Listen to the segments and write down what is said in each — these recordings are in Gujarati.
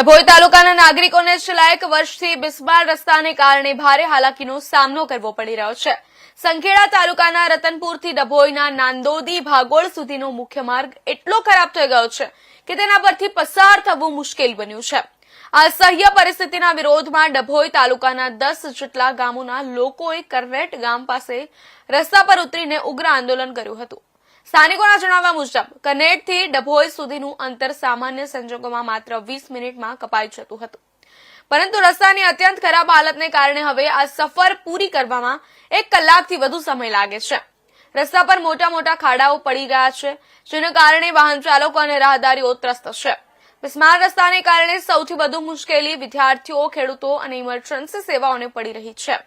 ડભોઈ તાલુકાના નાગરિકોને છેલ્લા એક વર્ષથી બિસ્માર રસ્તાને કારણે ભારે હાલાકીનો સામનો કરવો પડી રહ્યો છે. સંખેડા તાલુકાના રતનપુરથી ડભોઈના નાંદોદી ભાગોળ સુધીનો મુખ્ય માર્ગ એટલો ખરાબ થઈ ગયો છે કે તેના પરથી પસાર થવું મુશ્કેલ બન્યું છે. અસહ્ય પરિસ્થિતિના વિરોધમાં ડભોઈ તાલુકાના દસ જેટલા ગામોના લોકોએ કરવેટ ગામ પાસે રસ્તા પર ઉતરીને ઉગ્ર આંદોલન કર્યું હતું. સ્થાનિકોના જણાવ્યા મુજબ કનેટથી ડભોઈ સુધીનું અંતર સામાન્ય સંજોગોમાં માત્ર વીસ મિનિટમાં કપાઈ જતું હતું. પરંતુ રસ્તાની અત્યંત ખરાબ હાલતને કારણે હવે આ સફર પૂરી કરવામાં એક કલાકથી વધુ સમય લાગે છે. રસ્તા પર મોટા મોટા ખાડાઓ પડી ગયા છે, જેને કારણે વાહન ચાલકો અને રાહદારીઓ ત્રસ્ત છે. બિસ્માર રસ્તાને કારણે સૌથી વધુ મુશ્કેલી વિદ્યાર્થીઓ, ખેડૂતો અને ઇમરજન્સી સેવાઓને પડી રહી છે.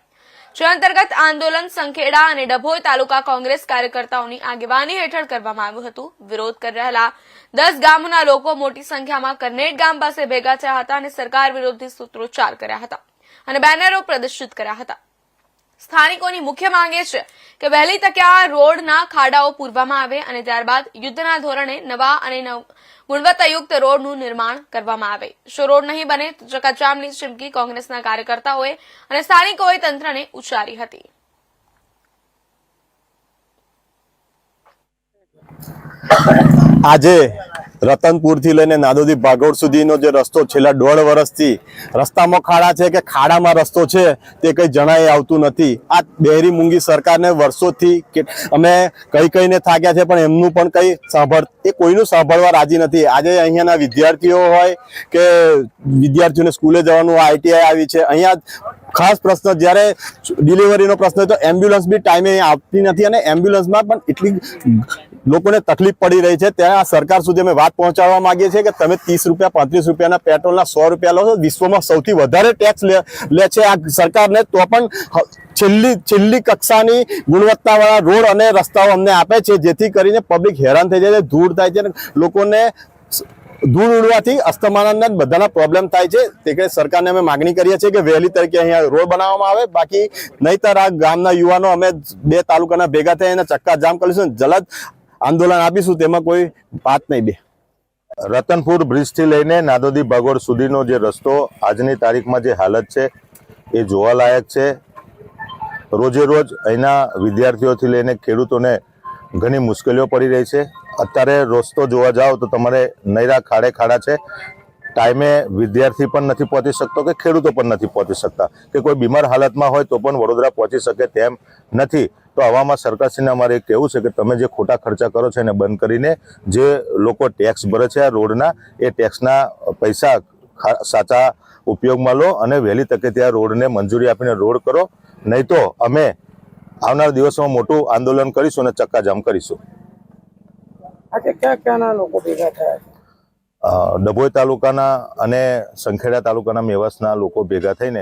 જે અંતર્ગત આંદોલન સંખેડા અને ડભોઈ તાલુકા કોંગ્રેસ કાર્યકર્તાઓની આગેવાની હેઠળ કરવામાં આવ્યું હતું. વિરોધ કરી રહેલા દસ ગામોના લોકો મોટી સંખ્યામાં કરનેટ ગામ પાસે ભેગા થયા હતા અને સરકાર વિરોધી સૂત્રોચ્ચાર કર્યા હતા અને બેનરો પ્રદર્શિત કર્યા હતા. સ્થાનિકોની મુખ્ય માંગ છે કે વહેલી તકે આ રોડના ખાડાઓ પૂરવામાં આવે અને ત્યારબાદ યુદ્ધના ધોરણે નવા અને ગુણવત્તાયુક્ત રોડનું નિર્માણ કરવામાં આવે. જો રોડ નહીં બને તો ચકાચામની ચીમકી કોંગ્રેસના કાર્યકર્તાઓએ અને સ્થાનિકોએ તંત્રને ઉચ્ચારી હતી. આજે રતનપુરથી લઈને નાદોદી ભાગોળ સુધીનો જે રસ્તો છેલ્લા દોઢ વર્ષથી રસ્તામાં ખાડા છે કે ખાડામાં રસ્તો છે તે કંઈ જણાય આવતું નથી. આ બેરી મૂંગી સરકારને વર્ષોથી અમે કઈ કઈને થાક્યા છે, પણ એમનું પણ કંઈ સાંભળ એ કોઈનું સાંભળવા રાજી નથી. આજે અહીંયાના વિદ્યાર્થીઓ હોય કે વિદ્યાર્થીઓને સ્કૂલે જવાનું આઈટીઆઈ આવી છે, અહીંયા ખાસ પ્રશ્ન, જ્યારે ડિલિવરીનો પ્રશ્ન તો એમ્બ્યુલન્સ બી ટાઈમે આવતી નથી અને એમ્બ્યુલન્સમાં પણ એટલી લોકોને તકલીફ પડી રહી છે. ત્યાં આ સરકાર સુધી અમે વાત પહોંચાડવા માંગીએ છીએ કે તમે ત્રીસ રૂપિયા, પાંત્રીસ રૂપિયાના પેટ્રોલના સો રૂપિયા લો છો. વિશ્વમાં સૌથી વધારે ટેક્સ લે છે આ સરકારને. તો પણ છેલ્લી છેલ્લી કક્ષાની ગુણવત્તાવાળા રોડ અને રસ્તાઓ અમને આપે છે, જેથી કરીને પબ્લિક હેરાન થઈ જાય છે, ધૂળ થાય છે લોકોને ધૂળ ઉડવાથી અસ્તમાનના બધાના પ્રોબ્લેમ થાય છે. તે સરકારને અમે માગણી કરીએ છીએ કે વહેલી તરીકે અહીંયા રોડ બનાવવામાં આવે. બાકી નહીતર આ ગામના યુવાનો અમે બે તાલુકાના ભેગા થઈ અને ચક્કા જામ કરીશું જલદ આંદોલન આપીશું. તેમાં કોઈ વાત નહીં બે. રતનપુર બ્રિજથી લઈને નાદોદી ભાગોળ સુધીનો જે રસ્તો આજની તારીખમાં જે હાલત છે, એ જોવાલાયક છે. રોજે રોજ અહીંના વિદ્યાર્થીઓથી લઈને ખેડૂતોને ઘણી મુશ્કેલીઓ પડી રહી છે. અત્યારે રસ્તો જોવા જાઓ તો તમારે નૈરા ખાડે ખાડા છે. ટાઈમે વિદ્યાર્થી પણ નથી પહોંચી શકતો કે ખેડૂતો પણ નથી પહોંચી શકતા. કે કોઈ બીમાર હાલતમાં હોય તો પણ વડોદરા પહોંચી શકે તેમ નથી. તો આવામાં સરકારશ્રીને અમારે કહેવું છે કે તમે જે ખોટા ખર્ચા કરો છો એને બંધ કરીને જે લોકો ટેક્સ ભરે છે આ રોડના, એ ટેક્સના પૈસા સાચા ઉપયોગમાં લો અને વહેલી તકે ત્યાં રોડને મંજૂરી આપીને રોડ કરો. નહીં તો અમે આવનાર દિવસોમાં મોટું આંદોલન કરીશું અને ચક્કાજામ કરીશું. આજે ડભોઈ તાલુકાના અને સંખેડા તાલુકાના મેવાસના લોકો ભેગા થઈને